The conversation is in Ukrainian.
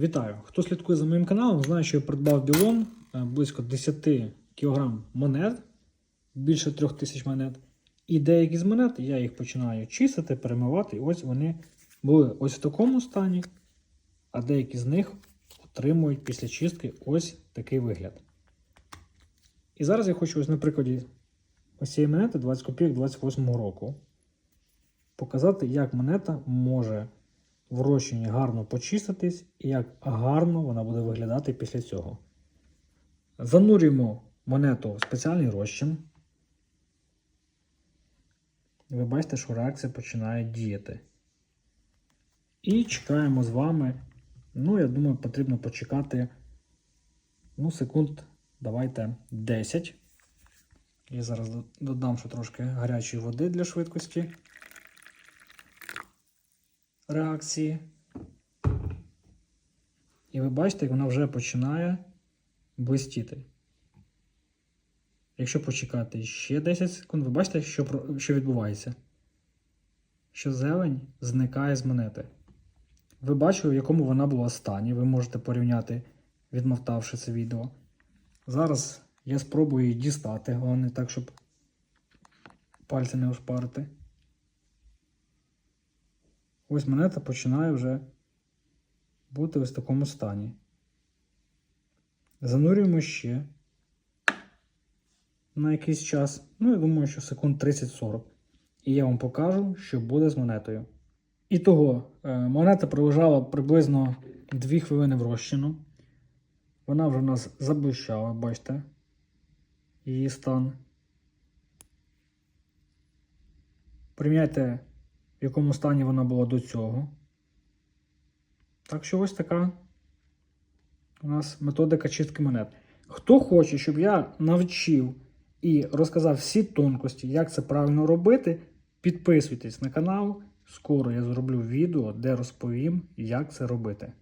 Вітаю! Хто слідкує за моїм каналом, знає, що я придбав білон е, близько 10 кг монет, більше 3000 монет. І деякі з монет я їх починаю чистити, перемивати. І ось вони були ось в такому стані, а деякі з них отримують після чистки ось такий вигляд. І зараз я хочу ось на прикладі ось цієї монети 20 копійок 28 року показати, як монета може в розчині гарно почиститись і як гарно вона буде виглядати після цього. Занурюємо монету в спеціальний розчин. Ви бачите, що реакція починає діяти. І чекаємо з вами. Ну, я думаю, потрібно почекати ну, секунд, давайте 10. Я зараз додам ще трошки гарячої води для швидкості реакції. І ви бачите, як вона вже починає блистіти. Якщо почекати ще 10 секунд, ви бачите, що, що відбувається? Що зелень зникає з монети. Ви бачили, в якому вона була стані. Ви можете порівняти, відмотавши це відео. Зараз я спробую її дістати, головне так, щоб пальці не ошпарити. Ось монета починає вже бути ось в такому стані. Занурюємо ще на якийсь час. Ну, я думаю, що секунд 30-40. І я вам покажу, що буде з монетою. І того, е, монета пролежала приблизно 2 хвилини в розчину. Вона вже в нас заблищала, бачите, її стан. Порівняйте, в якому стані вона була до цього. Так що ось така у нас методика чистки монет. Хто хоче, щоб я навчив і розказав всі тонкості, як це правильно робити, підписуйтесь на канал. Скоро я зроблю відео, де розповім, як це робити.